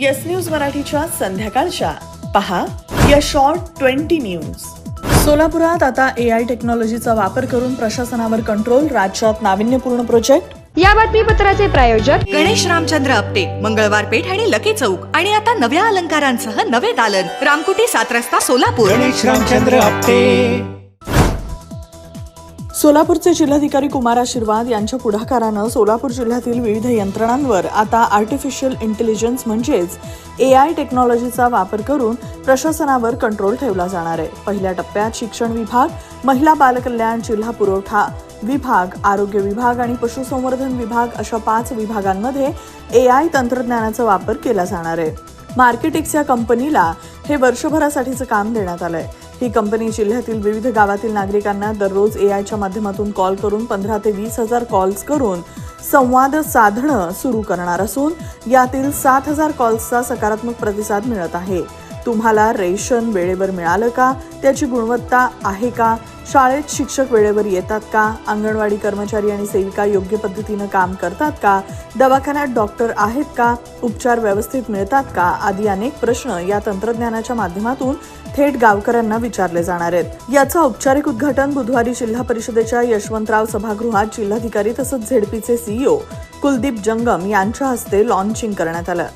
Yes news मराठीच्या संध्याकाळच्या. पहा या शॉर्ट ट्वेंटी न्यूज सोलापुरात आता ए आय टेक्नॉलॉजीचा वापर करून प्रशासनावर कंट्रोल राज्यात नाविन्यपूर्ण प्रोजेक्ट या बातमीपत्राचे प्रायोजक गणेश रामचंद्र आपटे मंगळवार पेठ आणि लकी चौक. आणि आता नव्या अलंकारांसह नवे दालन. रामकुटी सात रस्ता सोलापूर. गणेश रामचंद्र आपटे. सोलापूरचे जिल्हाधिकारी कुमार आशीर्वाद यांच्या पुढाकारानं सोलापूर जिल्ह्यातील विविध यंत्रणांवर आता आर्टिफिशियल इंटेलिजन्स म्हणजेच ए आय टेक्नॉलॉजीचा वापर करून प्रशासनावर कंट्रोल ठेवला जाणार आहे. पहिल्या टप्प्यात शिक्षण विभाग महिला बालकल्याण जिल्हा पुरवठा विभाग आरोग्य विभाग आणि पशुसंवर्धन विभाग अशा पाच विभागांमध्ये ए आय तंत्रज्ञानाचा वापर केला जाणार आहे. मार्केटिक्स या कंपनीला हे वर्षभरासाठीचं काम देण्यात आलं आहे ही कंपनी जिल्ह्यातील विविध गावातील नागरिकांना दररोज ए आयच्या माध्यमातून कॉल करून पंधरा ते वीस हजार कॉल्स करून संवाद साधणं सुरू करणार असून यातील सात हजार कॉल्सचा सकारात्मक प्रतिसाद मिळत आहे. तुम्हाला रेशन वेळेवर मिळालं का? त्याची गुणवत्ता आहे का? शाळेत शिक्षक वेळेवर येतात का? अंगणवाडी कर्मचारी आणि सेविका योग्य पद्धतीनं काम करतात का? दवाखान्यात डॉक्टर आहेत का? उपचार व्यवस्थित मिळतात का? आदी अनेक प्रश्न या तंत्रज्ञानाच्या माध्यमातून थेट गावकऱ्यांना विचारले जाणार आहेत. याचं औपचारिक उद्घाटन बुधवारी जिल्हा परिषदेच्या यशवंतराव सभागृहात जिल्हाधिकारी तसंच झेडपीचे सीईओ कुलदीप जंगम यांच्या हस्ते लॉन्चिंग करण्यात आलं.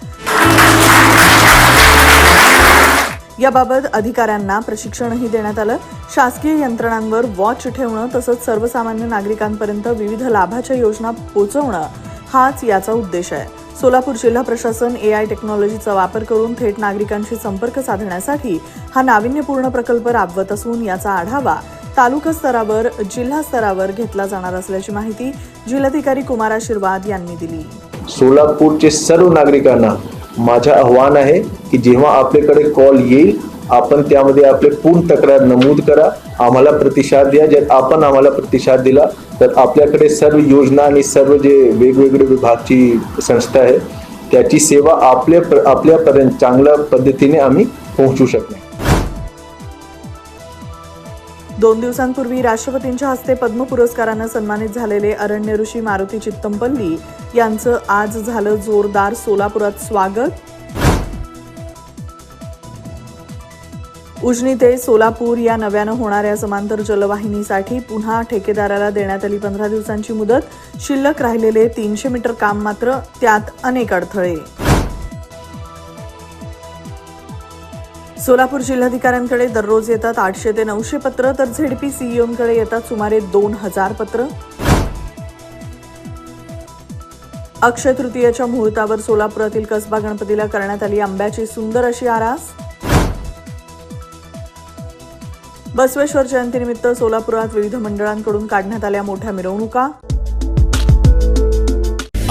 याबाबत अधिकाऱ्यांना प्रशिक्षणही देण्यात आलं. शासकीय यंत्रणांवर वॉच ठेवणं तसंच सर्वसामान्य नागरिकांपर्यंत विविध लाभाच्या योजना पोचवणं हाच याचा उद्देश आहे. सोलापूर जिल्हा प्रशासन ए आय टेक्नॉलॉजीचा वापर करून थेट नागरिकांशी संपर्क साधण्यासाठी हा नाविन्यपूर्ण प्रकल्प राबवत असून याचा आढावा तालुका स्तरावर जिल्हा स्तरावर घेतला जाणार असल्याची माहिती जिल्हाधिकारी कुमार आशीर्वाद यांनी दिली. सोलापूरचे सर्व नागरिकांना माझं आव्हान आहे की जेव्हा आपल्याकडे कॉल येईल आपण त्यामध्ये आपले पूर्ण तक्रार नमूद करा. आम्हाला प्रतिसाद द्या. जर आपण आम्हाला प्रतिसाद दिला तर आपल्याकडे सर्व योजना आणि सर्व जे वेगवेगळे विभागची संस्था आहे त्याची सेवा आपल्या आपल्यापर्यंत चांगल्या पद्धतीने आम्ही पोहोचू शकणार. दोन दिवसांपूर्वी राष्ट्रपतींच्या हस्ते पद्म पुरस्कारानं सन्मानित झालेले अरण्य ऋषी मारुती चित्तमपल्ली यांचं आज झालं जोरदार सोलापुरात स्वागत. उजनी ते सोलापूर या नव्यानं होणाऱ्या समांतर जलवाहिनीसाठी पुन्हा ठेकेदाराला देण्यात आली पंधरा दिवसांची मुदत. शिल्लक राहिलेले तीनशे मीटर काम मात्र त्यात अनेक अडथळे. सोलापूर जिल्हाधिकाऱ्यांकडे दररोज येतात आठशे ते नऊशे पत्र तर झेडपी सीईओंकडे येतात सुमारे दोन हजार पत्र. अक्षय तृतीयेच्या मुहूर्तावर सोलापुरातील कसबा गणपतीला करण्यात आली आंब्याची सुंदर अशी आरास. बसवेश्वर जयंतीनिमित्त सोलापुरात विविध मंडळांकडून काढण्यात आल्या मोठ्या मिरवणुका.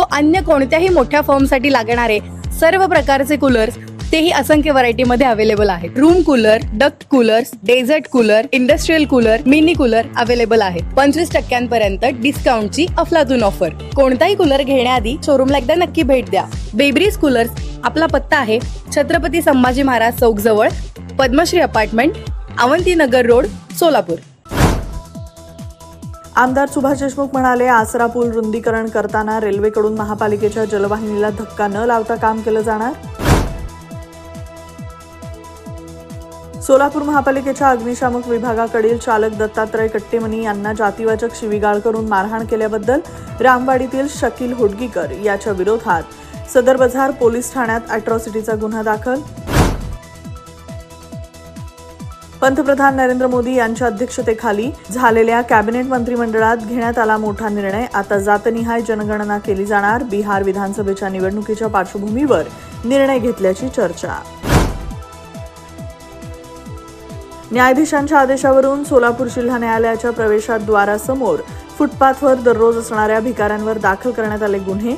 व अन्य कोणत्याही मोठ्या फॉर्मसाठी लागणारे सर्व प्रकारचे कूलर्स तेही असंख्य व्हरायटीमध्ये अवेलेबल आहेत. Room cooler duct coolers desert cooler industrial cooler mini cooler available आहेत. पंचवीस टक्क्यांपर्यंत डिस्काउंटची अफलातून ऑफर कोणताही कूलर घेण्याआधी शोरूमला एकदा नक्की भेट द्या. बेब्रीज कूलर्स आपला पत्ता आहे छत्रपती संभाजी महाराज चौक जवळ पद्मश्री अपार्टमेंट अवंतीनगर रोड सोलापूर. आमदार सुभाष देशमुख म्हणाले आसरा पूल रुंदीकरण करताना रेल्वेकडून महापालिकेच्या जलवाहिनीला धक्का न लावता काम केलं जाणार? सोलापूर महापालिकेच्या अग्निशामक विभागाकडील चालक दत्तात्रय कट्टेमनी यांना जातीवाचक शिवीगाळ करून मारहाण केल्याबद्दल रामवाडीतील शकील होडगीकर याच्या विरोधात सदर बझार पोलीस ठाण्यात अॅट्रॉसिटीचा गुन्हा दाखल पंतप्रधान नरेंद्र मोदी यांच्या अध्यक्षतेखाली झालेल्या कॅबिनेट मंत्रिमंडळात घेण्यात आला मोठा निर्णय. आता जातनिहाय जनगणना केली जाणार. बिहार विधानसभेच्या निवडणुकीच्या पार्श्वभूमीवर निर्णय घेतल्याची चर्चा. न्यायाधीशांच्या आदेशावरून सोलापूर जिल्हा न्यायालयाच्या प्रवेशद्वारासमोर फुटपाथवर दररोज असणाऱ्या भिकाऱ्यांवर दाखल करण्यात आले गुन्हे.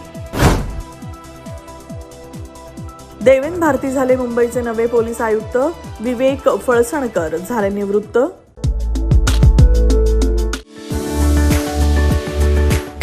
देवेन भारती झाले मुंबईचे नवे पोलीस आयुक्त विवेक फळसणकर झाले निवृत्त.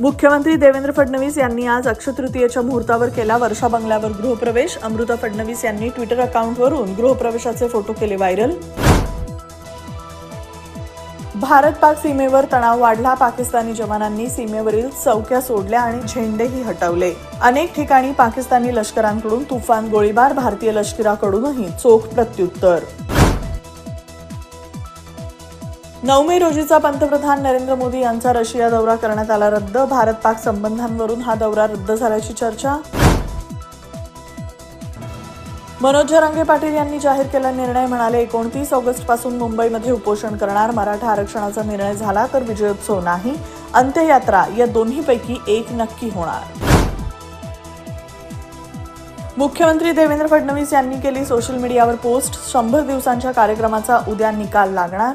मुख्यमंत्री देवेंद्र फडणवीस यांनी आज अक्षतृतीयेच्या मुहूर्तावर केला वर्षा बंगल्यावर गृहप्रवेश. अमृता फडणवीस यांनी ट्विटर अकाउंटवरून गृहप्रवेशाचे फोटो केले व्हायरल. भारत पाक सीमेवर तणाव वाढला. पाकिस्तानी जवानांनी सीमेवरील चौक्या सोडल्या आणि झेंडेही हटवले. अनेक ठिकाणी पाकिस्तानी लष्करांकडून तुफान गोळीबार भारतीय लष्कराकडूनही चोख प्रत्युत्तर. नऊ मे रोजीचा पंतप्रधान नरेंद्र मोदी यांचा रशिया दौरा करण्यात आला रद्द. भारत पाक संबंधांवरून हा दौरा रद्द झाल्याची चर्चा. मनोज जरांगे पाटील यांनी जाहीर केला निर्णय. म्हणाले एकोणतीस ऑगस्टपासून मुंबईमध्ये उपोषण करणार. मराठा आरक्षणाचा निर्णय झाला तर विजयोत्सव नाही. अंत्ययात्रा या दोन्हीपैकी एक नक्की होणार. मुख्यमंत्री देवेंद्र फडणवीस यांनी केली सोशल मीडियावर पोस्ट. शंभर दिवसांच्या कार्यक्रमाचा उद्या निकाल लागणार.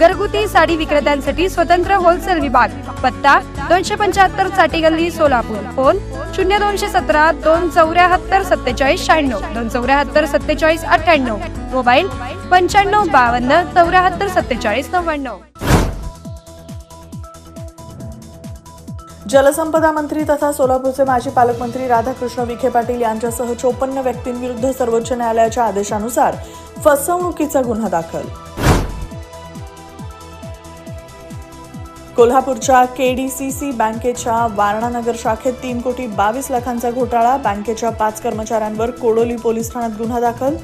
घरगुती साडी विक्रेत्यांसाठी स्वतंत्र होलसेल विभाग. पत्ता दोनशे पंच्याहत्तरसाठी गल्ली सोलापूर. फोन शून्य दोनशे सतरा दोन चौऱ्याहत्तर सत्तेचाळीस शहाण्णव. दोन चौऱ्याहत्तर सत्तेचाळीस अठ्ठ्याण्णव. मोबाईल पंच्याण्णव बावन्न चौऱ्याहत्तर सत्तेचाळीस नव्याण्णव. जलसंपदा मंत्री तथा सोलापूरचे माजी पालकमंत्री राधाकृष्ण विखे पाटील यांच्यासह चोपन्न व्यक्तींविरुद्ध सर्वोच्च न्यायालयाच्या आदेशानुसार फसवणुकीचा गुन्हा दाखल. कोल्हापूरच्या के डी सी सी बँकेच्या वारणानगर शाखेत तीन कोटी बावीस लाखांचा घोटाळा. बँकेच्या पाच कर्मचाऱ्यांवर कोडोली पोलीस ठाण्यात गुन्हा दाखल.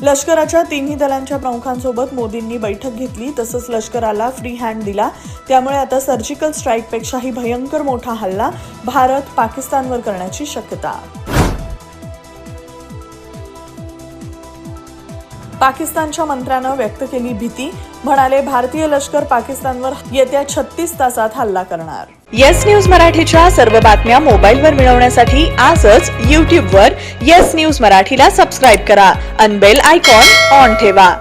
लष्कराच्या तिन्ही दलांच्या प्रमुखांसोबत मोदींनी बैठक घेतली. तसंच लष्कराला फ्री हँड दिला. त्यामुळे आता सर्जिकल स्ट्राईकपेक्षाही भयंकर मोठा हल्ला भारत पाकिस्तानवर करण्याची शक्यता. पाकिस्तानच्या मंत्र्यानं व्यक्त केली भीती. म्हणाले भारतीय लष्कर पाकिस्तानवर येत्या छत्तीस तासात हल्ला करणार. येस न्यूज मराठीच्या सर्व बातम्या मोबाईलवर मिळवण्यासाठी आजच यूट्यूबवर येस न्यूज मराठीला सबस्क्राईब करा. अनबेल आयकॉन ऑन ठेवा.